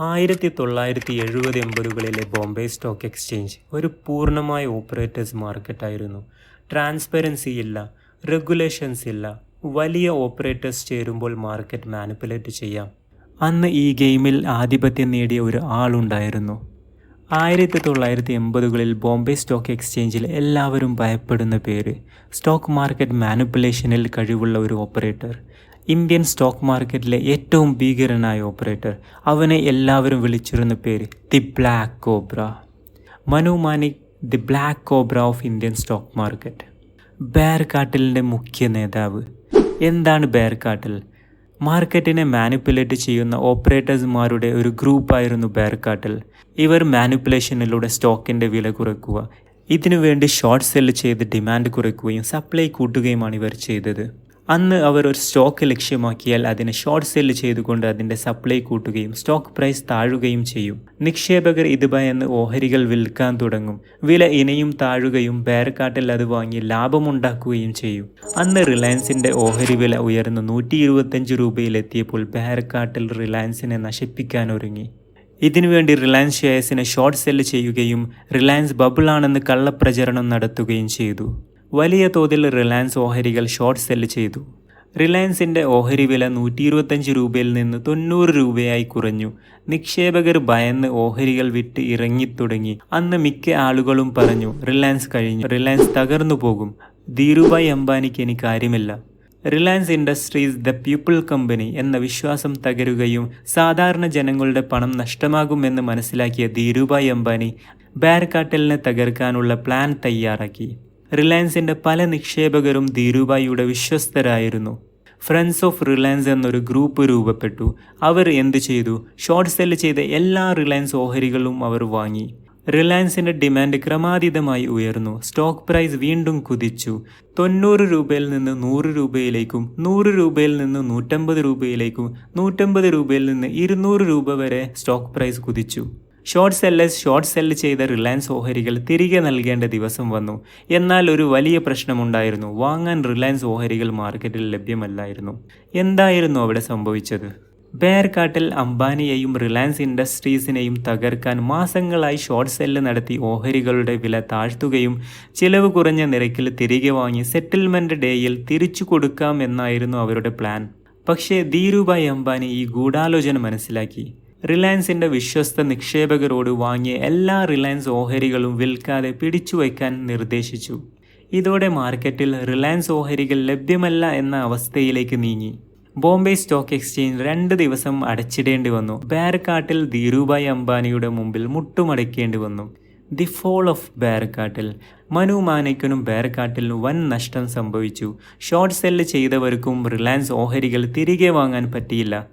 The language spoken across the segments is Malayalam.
ആയിരത്തി തൊള്ളായിരത്തി എഴുപത് എൺപതുകളിലെ ബോംബെ സ്റ്റോക്ക് എക്സ്ചേഞ്ച് ഒരു പൂർണമായ ഓപ്പറേറ്റേഴ്സ് മാർക്കറ്റായിരുന്നു. ട്രാൻസ്പെറൻസി ഇല്ല റെഗുലേഷൻസ് ഇല്ല വലിയ ഓപ്പറേറ്റേഴ്സ് ചേരുമ്പോൾ മാർക്കറ്റ് മാനിപ്പുലേറ്റ് ചെയ്യാം. അന്ന് ഈ ഗെയിമിൽ ആധിപത്യം നേടിയ ഒരു ആളുണ്ടായിരുന്നു. ആയിരത്തി തൊള്ളായിരത്തി എൺപതുകളിൽ ബോംബെ സ്റ്റോക്ക് എക്സ്ചേഞ്ചിൽ എല്ലാവരും ഭയപ്പെടുന്ന പേര് സ്റ്റോക്ക് മാർക്കറ്റ് മാനിപ്പുലേഷനിൽ കഴിവുള്ള ഒരു ഓപ്പറേറ്റർ. ഇന്ത്യൻ സ്റ്റോക്ക് മാർക്കറ്റിലെ ഏറ്റവും ഭീകരനായ ഓപ്പറേറ്റർ. അവനെ എല്ലാവരും വിളിച്ചിരുന്ന പേര് the black cobra. Manu Manek the black cobra of Indian stock market. Bear കാട്ടിലിന്റെ മുഖ്യ നേതാവ്. എന്താണ് ബെയർ കാട്ടിൽ മാർക്കറ്റിനെ മാനിപ്പുലേറ്റ് ചെയ്യുന്ന ഓപ്പറേറ്റേഴ്സുമാരുടെ ഒരു ഗ്രൂപ്പായിരുന്നു ബെയർ കാട്ടിൽ ഇവർ മാനിപ്പുലേഷനിലൂടെ സ്റ്റോക്കിന്റെ വില കുറയ്ക്കുക ഇതിനുവേണ്ടി ഷോർട്ട് സെല്ല് ചെയ്ത് ഡിമാൻഡ് കുറയ്ക്കുകയും സപ്ലൈ കൂട്ടുകയുമാണ് ഇവർ ചെയ്തത്. അന്ന് അവർ ഒരു സ്റ്റോക്ക് ലക്ഷ്യമാക്കിയാൽ അതിനെ ഷോർട്ട് സെല്ല് ചെയ്തുകൊണ്ട് അതിന്റെ സപ്ലൈ കൂട്ടുകയും സ്റ്റോക്ക് പ്രൈസ് താഴുകയും ചെയ്യും. നിക്ഷേപകർ ഇത് ഭയന്ന് ഓഹരികൾ വിൽക്കാൻ തുടങ്ങും. വില ഇനയും താഴുകയും ബേർക്കാട്ടിൽ അത് വാങ്ങി ലാഭമുണ്ടാക്കുകയും ചെയ്യും. അന്ന് റിലയൻസിന്റെ ഓഹരി വില ഉയർന്ന് നൂറ്റി ഇരുപത്തഞ്ച് രൂപയിലെത്തിയപ്പോൾ ബേർക്കാട്ടിൽ റിലയൻസിനെ നശിപ്പിക്കാൻ ഒരുങ്ങി. ഇതിനുവേണ്ടി റിലയൻസ് ഷെയർസിനെ ഷോർട്ട് സെല്ല് ചെയ്യുകയും റിലയൻസ് ബബിളാണെന്ന് കള്ളപ്രചരണം നടത്തുകയും ചെയ്തു. വലിയ തോതിൽ റിലയൻസ് ഓഹരികൾ ഷോർട്ട് സെല്ല് ചെയ്തു. റിലയൻസിന്റെ ഓഹരി വില നൂറ്റി ഇരുപത്തഞ്ച് രൂപയിൽ നിന്ന് തൊണ്ണൂറ് രൂപയായി കുറഞ്ഞു. നിക്ഷേപകർ ഭയന്ന് ഓഹരികൾ വിറ്റ് ഇറങ്ങിത്തുടങ്ങി. അന്ന് മിക്ക ആളുകളും പറഞ്ഞു റിലയൻസ് കഴിഞ്ഞു. റിലയൻസ് തകർന്നു പോകും. ധീരുഭായ് അംബാനിക്ക് ഇനി കാര്യമില്ല. Reliance Industries the people company എന്ന വിശ്വാസം തകരുകയും സാധാരണ ജനങ്ങളുടെ പണം നഷ്ടമാകുമെന്ന് മനസ്സിലാക്കിയ ധീരുഭായ് അംബാനി ബാർകാട്ടലിനെ തകർക്കാനുള്ള പ്ലാൻ തയ്യാറാക്കി. റിലയൻസിന്റെ പല നിക്ഷേപകരും ധീരുഭായിയുടെ വിശ്വസ്തരായിരുന്നു. ഫ്രണ്ട്സ് ഓഫ് റിലയൻസ് എന്നൊരു ഗ്രൂപ്പ് രൂപപ്പെട്ടു. അവർ എന്ത് ചെയ്തു? ഷോർട്ട് സെല്ല് ചെയ്ത എല്ലാ റിലയൻസ് ഓഹരികളും അവർ വാങ്ങി. റിലയൻസിന്റെ ഡിമാൻഡ് ക്രമാതീതമായി ഉയർന്നു. സ്റ്റോക്ക് പ്രൈസ് വീണ്ടും കുതിച്ചു. തൊണ്ണൂറ് രൂപയിൽ നിന്ന് നൂറ് രൂപയിലേക്കും നൂറ് രൂപയിൽ നിന്ന് നൂറ്റമ്പത് രൂപയിലേക്കും നൂറ്റമ്പത് രൂപയിൽ നിന്ന് ഇരുന്നൂറ് രൂപ വരെ സ്റ്റോക്ക് പ്രൈസ് കുതിച്ചു. ഷോർട്ട് സെല്ലേഴ്സ് ഷോർട്ട് സെല്ല് ചെയ്ത റിലയൻസ് ഓഹരികൾ തിരികെ നൽകേണ്ട ദിവസം വന്നു. എന്നാൽ ഒരു വലിയ പ്രശ്നമുണ്ടായിരുന്നു. വാങ്ങാൻ റിലയൻസ് ഓഹരികൾ മാർക്കറ്റിൽ ലഭ്യമല്ലായിരുന്നു. എന്തായിരുന്നു അവിടെ സംഭവിച്ചത്? ബേർക്കാട്ടിൽ അംബാനിയെയും റിലയൻസ് ഇൻഡസ്ട്രീസിനെയും തകർക്കാൻ മാസങ്ങളായി ഷോർട്ട് സെല്ല് നടത്തി ഓഹരികളുടെ വില താഴ്ത്തുകയും ചിലവ് കുറഞ്ഞ നിരക്കിൽ തിരികെ വാങ്ങി സെറ്റിൽമെന്റ് ഡേയിൽ തിരിച്ചു കൊടുക്കാം എന്നായിരുന്നു അവരുടെ പ്ലാൻ പക്ഷേ ധീരുഭായ് അംബാനി ഈ ഗൂഢാലോചന മനസ്സിലാക്കി. റിലയൻസിന്റെ വിശ്വസ്ത നിക്ഷേപകരോട് വാങ്ങിയ എല്ലാ റിലയൻസ് ഓഹരികളും വിൽക്കാതെ പിടിച്ചുവയ്ക്കാൻ നിർദ്ദേശിച്ചു. ഇതോടെ മാർക്കറ്റിൽ റിലയൻസ് ഓഹരികൾ ലഭ്യമല്ല എന്ന അവസ്ഥയിലേക്ക് നീങ്ങി. ബോംബെ സ്റ്റോക്ക് എക്സ്ചേഞ്ച് രണ്ട് ദിവസം അടച്ചിടേണ്ടി വന്നു. ബാരക്കാട്ടിൽ ധീരുഭായ് അംബാനിയുടെ മുമ്പിൽ മുട്ടുമടക്കേണ്ടി വന്നു. ദി ഫോൾ ഓഫ് ബാരക്കാട്ടിൽ മനു മാനയ്ക്കനും ബാരക്കാട്ടിൽ വൻ നഷ്ടം സംഭവിച്ചു. ഷോർട്ട് സെല്ല് ചെയ്തവർക്കും റിലയൻസ് ഓഹരികൾ തിരികെ വാങ്ങാൻ പറ്റിയില്ല.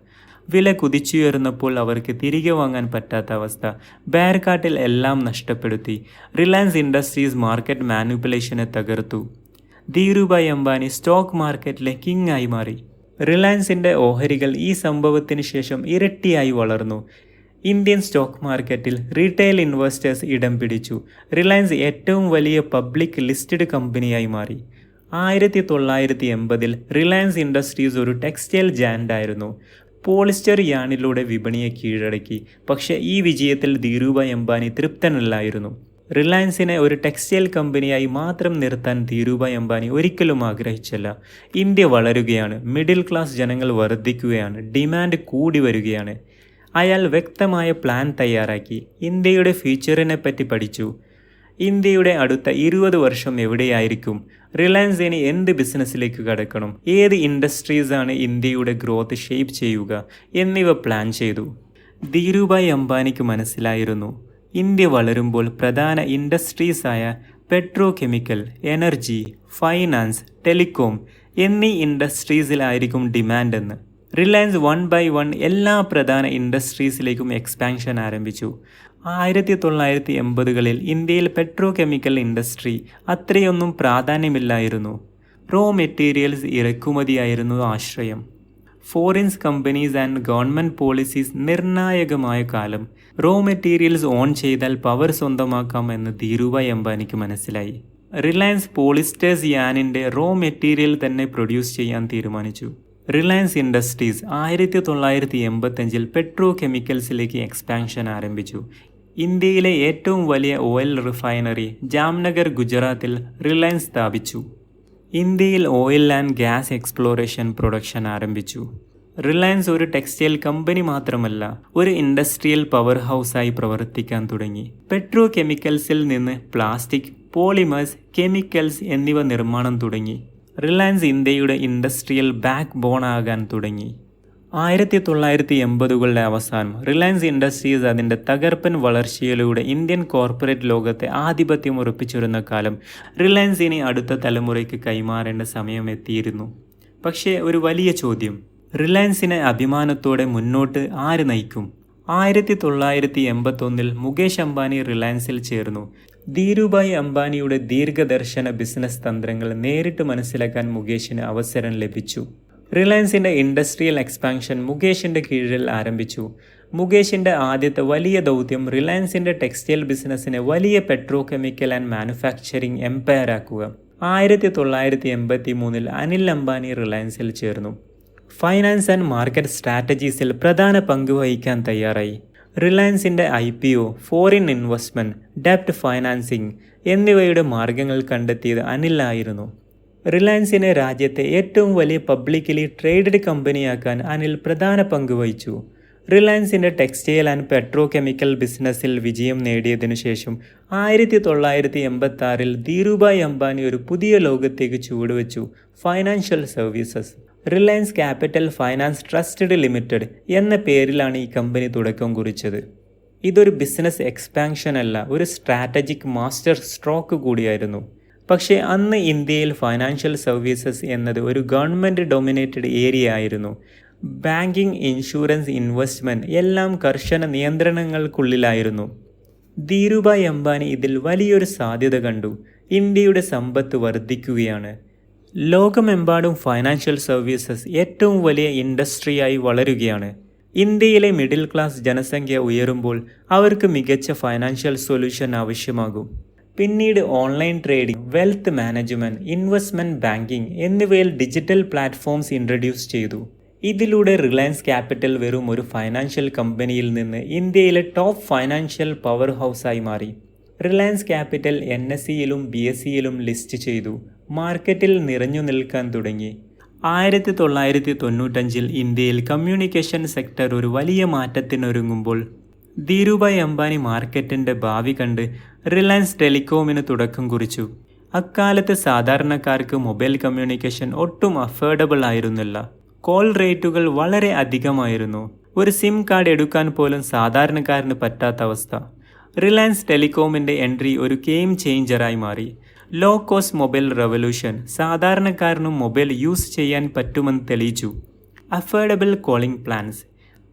വില കുതിച്ചുയർന്നപ്പോൾ അവർക്ക് തിരികെ വാങ്ങാൻ പറ്റാത്ത അവസ്ഥ. ബാരക്കാട്ടിൽ എല്ലാം നഷ്ടപ്പെടുത്തി. റിലയൻസ് ഇൻഡസ്ട്രീസ് മാർക്കറ്റ് മാനിപ്പുലേഷനെ തകർത്തു. ധീരുഭായ് അംബാനി സ്റ്റോക്ക് മാർക്കറ്റിലെ കിങ് ആയി മാറി. റിലയൻസിന്റെ ഓഹരികൾ ഈ സംഭവത്തിന് ശേഷം ഇരട്ടിയായി വളർന്നു. ഇന്ത്യൻ സ്റ്റോക്ക് മാർക്കറ്റിൽ റീറ്റെയിൽ ഇൻവെസ്റ്റേഴ്സ് ഇടം പിടിച്ചു. റിലയൻസ് ഏറ്റവും വലിയ പബ്ലിക് ലിസ്റ്റഡ് കമ്പനിയായി മാറി. ആയിരത്തി തൊള്ളായിരത്തി എൺപതിൽ റിലയൻസ് ഇൻഡസ്ട്രീസ് ഒരു ടെക്സ്റ്റൈൽ ജാൻഡായിരുന്നു. പോളിസ്റ്റർ യാണിലൂടെ വിപണിയെ കീഴടക്കി. പക്ഷേ ഈ വിജയത്തിൽ ധീരൂഭായ് അംബാനി തൃപ്തനല്ലായിരുന്നു. റിലയൻസിനെ ഒരു ടെക്സ്റ്റൈൽ കമ്പനിയായി മാത്രം നിർത്താൻ ധീരൂഭായ് അംബാനി ഒരിക്കലും ആഗ്രഹിച്ചില്ല. ഇന്ത്യ വളരുകയാണ് മിഡിൽ ക്ലാസ് ജനങ്ങൾ വർദ്ധിക്കുകയാണ് ഡിമാൻഡ് കൂടി വരികയാണ്. അയാൾ വ്യക്തമായ പ്ലാൻ തയ്യാറാക്കി. ഇന്ത്യയുടെ ഫ്യൂച്ചറിനെ പറ്റി പഠിച്ചു. ഇന്ത്യയുടെ അടുത്ത ഇരുപത് വർഷം എവിടെയായിരിക്കും? റിലയൻസ് ഇനി എന്ത് ബിസിനസ്സിലേക്ക് കടക്കണം? ഏത് ഇൻഡസ്ട്രീസാണ് ഇന്ത്യയുടെ ഗ്രോത്ത് ഷേപ്പ് ചെയ്യുക? എന്നിവ പ്ലാൻ ചെയ്തു. ധീരുഭായ് അംബാനിക്ക് മനസ്സിലായിരുന്നു. ഇന്ത്യ വളരുമ്പോൾ പ്രധാന ഇൻഡസ്ട്രീസായ petro chemical energy finance telecom എന്നീ ഇൻഡസ്ട്രീസിലായിരിക്കും ഡിമാൻഡ് എന്ന്. റിലയൻസ് വൺ ബൈ വൺ എല്ലാ പ്രധാന ഇൻഡസ്ട്രീസിലേക്കും എക്സ്പാൻഷൻ ആരംഭിച്ചു. ആയിരത്തി തൊള്ളായിരത്തി എൺപതുകളിൽ ഇന്ത്യയിൽ പെട്രോ കെമിക്കൽ ഇൻഡസ്ട്രി അത്രയൊന്നും പ്രാധാന്യമില്ലായിരുന്നു. റോ മെറ്റീരിയൽസ് ഇറക്കുമതിയായിരുന്നു ആശ്രയം. Foreigns companies and government policies നിർണായകമായ കാലം. റോ മെറ്റീരിയൽസ് ഓൺ ചെയ്താൽ പവർ സ്വന്തമാക്കാം എന്ന് ധീരുഭായ് അംബാനിക്ക് മനസ്സിലായി. റിലയൻസ് പോളിസ്റ്റേഴ്സ് യാനിന്റെ റോ മെറ്റീരിയൽ തന്നെ പ്രൊഡ്യൂസ് ചെയ്യാൻ തീരുമാനിച്ചു. റിലയൻസ് ഇൻഡസ്ട്രീസ് ആയിരത്തി തൊള്ളായിരത്തി എൺപത്തഞ്ചിൽ പെട്രോ കെമിക്കൽസിലേക്ക് എക്സ്പാൻഷൻ ആരംഭിച്ചു. ഇന്ത്യയിലെ ഏറ്റവും വലിയ ഓയിൽ റിഫൈനറി ജാംനഗർ ഗുജറാത്തിൽ റിലയൻസ് സ്ഥാപിച്ചു. ഇന്ത്യയിൽ oil and gas exploration production ആരംഭിച്ചു. റിലയൻസ് ഒരു ടെക്സ്റ്റൈൽ കമ്പനി മാത്രമല്ല ഒരു ഇൻഡസ്ട്രിയൽ പവർ ഹൗസായി പ്രവർത്തിക്കാൻ തുടങ്ങി. പെട്രോ കെമിക്കൽസിൽ നിന്ന് പ്ലാസ്റ്റിക് പോളിമേഴ്സ് കെമിക്കൽസ് എന്നിവ നിർമ്മാണം തുടങ്ങി. റിലയൻസ് ഇന്ത്യയുടെ ഇൻഡസ്ട്രിയൽ ബാക്ക് ബോൺ ആകാൻ തുടങ്ങി. ആയിരത്തി തൊള്ളായിരത്തി എൺപതുകളുടെ അവസാനം റിലയൻസ് ഇൻഡസ്ട്രീസ് അതിന്റെ തകർപ്പൻ വളർച്ചയിലൂടെ ഇന്ത്യൻ കോർപ്പറേറ്റ് ലോകത്തെ ആധിപത്യം ഉറപ്പിച്ചിരുന്ന കാലം റിലയൻസ് ഇനി അടുത്ത തലമുറയ്ക്ക് കൈമാറേണ്ട സമയം എത്തിയിരുന്നു. പക്ഷേ ഒരു വലിയ ചോദ്യം. റിലയൻസിനെ അഭിമാനത്തോടെ മുന്നോട്ട് ആര് നയിക്കും? ആയിരത്തി തൊള്ളായിരത്തി എൺപത്തൊന്നിൽ മുകേഷ് അംബാനി റിലയൻസിൽ ചേർന്നു. ധീരുഭായ് അംബാനിയുടെ ദീർഘദർശന ബിസിനസ് തന്ത്രങ്ങൾ നേരിട്ട് മനസ്സിലാക്കാൻ മുകേഷിന് അവസരം ലഭിച്ചു. റിലയൻസിന്റെ ഇൻഡസ്ട്രിയൽ എക്സ്പാൻഷൻ മുകേഷിന്റെ കീഴിൽ ആരംഭിച്ചു. മുകേഷിന്റെ ആദ്യത്തെ വലിയ ദൗത്യം റിലയൻസിന്റെ ടെക്സ്റ്റൈൽ ബിസിനസ്സിനെ വലിയ petro chemical and manufacturing empire ആക്കുക. ആയിരത്തി തൊള്ളായിരത്തി എൺപത്തി മൂന്നിൽ അനിൽ അംബാനി റിലയൻസിൽ ചേർന്നു. ഫൈനാൻസ് ആൻഡ് മാർക്കറ്റ് സ്ട്രാറ്റജീസിൽ പ്രധാന പങ്ക് വഹിക്കാൻ തയ്യാറായി. റിലയൻസിന്റെ I P O foreign investment ഡെപ്റ്റ് financing എന്നിവയുടെ മാർഗങ്ങൾ കണ്ടെത്തിയത് അനിലായിരുന്നു. റിലയൻസിനെ രാജ്യത്തെ ഏറ്റവും വലിയ പബ്ലിക്കലി ട്രേഡഡ് കമ്പനിയാക്കാൻ അനിൽ പ്രധാന പങ്ക് വഹിച്ചു. റിലയൻസിന്റെ ടെക്സ്റ്റൈൽ ആൻഡ് പെട്രോ കെമിക്കൽ ബിസിനസ്സിൽ വിജയം നേടിയതിനു ശേഷം ആയിരത്തി തൊള്ളായിരത്തി എൺപത്തി ആറിൽ ധീരുഭായ് അംബാനി ഒരു പുതിയ ലോകത്തേക്ക് ചുവടുവെച്ചു financial services. Reliance Capital Finance Trusted Limited എന്ന പേരിലാണ് ഈ കമ്പനി തുടക്കം കുറിച്ചത്. ഇതൊരു ബിസിനസ് എക്സ്പാൻഷൻ അല്ല ഒരു സ്ട്രാറ്റജിക് മാസ്റ്റർ സ്ട്രോക്ക് കൂടിയായിരുന്നു. പക്ഷേ അന്ന് ഇന്ത്യയിൽ ഫൈനാൻഷ്യൽ സർവീസസ് എന്നത് ഒരു ഗവൺമെന്റ് ഡൊമിനേറ്റഡ് ഏരിയ ആയിരുന്നു. ബാങ്കിങ് ഇൻഷുറൻസ് ഇൻവെസ്റ്റ്മെന്റ് എല്ലാം കർശന നിയന്ത്രണങ്ങൾക്കുള്ളിലായിരുന്നു. ധീരുഭായ് അംബാനി ഇതിൽ വലിയൊരു സാധ്യത കണ്ടു. ഇന്ത്യയുടെ സമ്പത്ത് വർദ്ധിക്കുകയാണ്. ലോകമെമ്പാടും ഫൈനാൻഷ്യൽ സർവീസസ് ഏറ്റവും വലിയ ഇൻഡസ്ട്രിയായി വളരുകയാണ്. ഇന്ത്യയിലെ മിഡിൽ ക്ലാസ് ജനസംഖ്യ ഉയരുമ്പോൾ അവർക്ക് മികച്ച ഫൈനാൻഷ്യൽ സൊല്യൂഷൻ ആവശ്യമാകും. പിന്നീട് online trading wealth management investment banking എന്നിവയിൽ ഡിജിറ്റൽ പ്ലാറ്റ്ഫോംസ് ഇൻട്രൊഡ്യൂസ് ചെയ്തു. ഇതിലൂടെ റിലയൻസ് ക്യാപിറ്റൽ വെറും ഒരു ഫൈനാൻഷ്യൽ കമ്പനിയിൽ നിന്ന് ഇന്ത്യയിലെ ടോപ്പ് ഫൈനാൻഷ്യൽ പവർ ഹൗസായി മാറി. റിലയൻസ് ക്യാപിറ്റൽ എൻ എസ് സിയിലും ബി എസ് സിയിലും ലിസ്റ്റ് ചെയ്തു. മാർക്കറ്റിൽ നിറഞ്ഞു നിൽക്കാൻ തുടങ്ങി. ആയിരത്തി തൊള്ളായിരത്തി തൊണ്ണൂറ്റഞ്ചിൽ ഇന്ത്യയിൽ കമ്മ്യൂണിക്കേഷൻ സെക്ടർ ഒരു വലിയ മാറ്റത്തിനൊരുങ്ങുമ്പോൾ ധീരുഭായ് അംബാനി മാർക്കറ്റിന്റെ ഭാവി കണ്ട് റിലയൻസ് ടെലികോമിന് തുടക്കം കുറിച്ചു. അക്കാലത്ത് സാധാരണക്കാർക്ക് മൊബൈൽ കമ്മ്യൂണിക്കേഷൻ ഒട്ടും അഫോർഡബിൾ ആയിരുന്നില്ല. കോൾ റേറ്റുകൾ വളരെ അധികമായിരുന്നു. ഒരു സിം കാർഡ് എടുക്കാൻ പോലും സാധാരണക്കാരന് പറ്റാത്ത അവസ്ഥ. റിലയൻസ് ടെലികോമിന്റെ എൻട്രി ഒരു ഗെയിം ചേഞ്ചറായി മാറി. ലോ കോസ്റ്റ് മൊബൈൽ റെവല്യൂഷൻ സാധാരണക്കാരനും മൊബൈൽ യൂസ് ചെയ്യാൻ പറ്റുമെന്ന് തെളിയിച്ചു. അഫോർഡബിൾ കോളിംഗ് പ്ലാൻസ്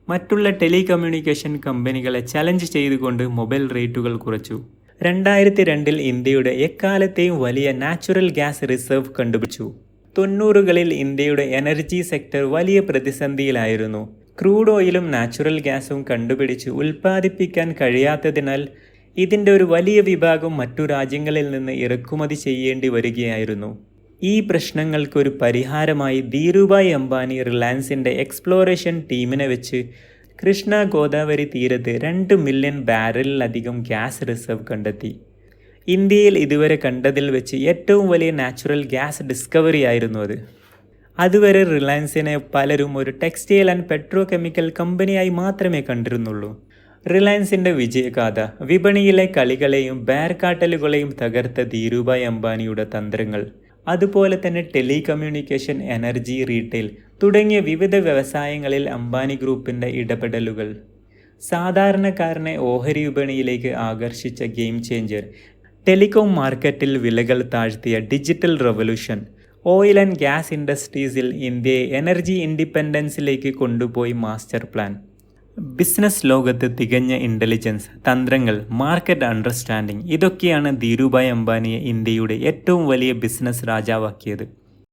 മറ്റുള്ള ടെലികമ്മ്യൂണിക്കേഷൻ കമ്പനികളെ ചലഞ്ച് ചെയ്തുകൊണ്ട് മൊബൈൽ റേറ്റുകൾ കുറച്ചു. രണ്ടായിരത്തി രണ്ടിൽ ഇന്ത്യയുടെ എക്കാലത്തെയും വലിയ നാച്ചുറൽ ഗ്യാസ് റിസർവ് കണ്ടുപിടിച്ചു. തൊണ്ണൂറുകളിൽ ഇന്ത്യയുടെ എനർജി സെക്ടർ വലിയ പ്രതിസന്ധിയിലായിരുന്നു. ക്രൂഡ് ഓയിലും നാച്ചുറൽ ഗ്യാസും കണ്ടുപിടിച്ച് ഉൽപ്പാദിപ്പിക്കാൻ കഴിയാത്തതിനാൽ ഇതിന്റെ ഒരു വലിയ വിഭാഗം മറ്റു രാജ്യങ്ങളിൽ നിന്ന് ഇറക്കുമതി ചെയ്യേണ്ടി വരികയായിരുന്നു. ഈ പ്രശ്നങ്ങൾക്ക് ഒരു പരിഹാരമായി ധീരുഭായ് അംബാനി റിലയൻസിന്റെ എക്സ്പ്ലോറേഷൻ ടീമിനെ വെച്ച് കൃഷ്ണ ഗോദാവരി തീരത്ത് രണ്ട് മില്യൺ ബാരലിലധികം ഗ്യാസ് റിസർവ് കണ്ടെത്തി. ഇന്ത്യയിൽ ഇതുവരെ കണ്ടതിൽ വെച്ച് ഏറ്റവും വലിയ നാച്ചുറൽ ഗ്യാസ് ഡിസ്കവറി ആയിരുന്നു അത്. അതുവരെ റിലയൻസിനെ പലരും ഒരു ടെക്സ്റ്റൈൽ ആൻഡ് പെട്രോ കെമിക്കൽ കമ്പനിയായി മാത്രമേ കണ്ടിരുന്നുള്ളൂ. റിലയൻസിന്റെ വിജയഗാഥ വിപണിയിലെ കളികളെയും ബേർക്കാട്ടലുകളെയും തകർത്ത ധീരുഭായ് അംബാനിയുടെ തന്ത്രങ്ങൾ അതുപോലെ തന്നെ ടെലികമ്മ്യൂണിക്കേഷൻ എനർജി റീറ്റെയിൽ തുടങ്ങിയ വിവിധ വ്യവസായങ്ങളിൽ അംബാനി ഗ്രൂപ്പിന്റെ ഇടപെടലുകൾ. സാധാരണക്കാരനെ ഓഹരി വിപണിയിലേക്ക് ആകർഷിച്ച ഗെയിം ചേഞ്ചർ ടെലികോം മാർക്കറ്റിൽ വിലകൾ താഴ്ത്തിയ digital revolution oil and gas ഇൻഡസ്ട്രീസിൽ ഇന്ത്യയെ എനർജി ഇൻഡിപെൻഡൻസിലേക്ക് കൊണ്ടുപോയി മാസ്റ്റർ പ്ലാൻ. ബിസിനസ് ലോകത്ത് തികഞ്ഞ ഇന്റലിജൻസ് തന്ത്രങ്ങൾ മാർക്കറ്റ് അണ്ടർസ്റ്റാൻഡിംഗ് ഇതൊക്കെയാണ് ധീരുഭായ് അംബാനിയെ ഇന്ത്യയുടെ ഏറ്റവും വലിയ ബിസിനസ് രാജാവാക്കിയത്.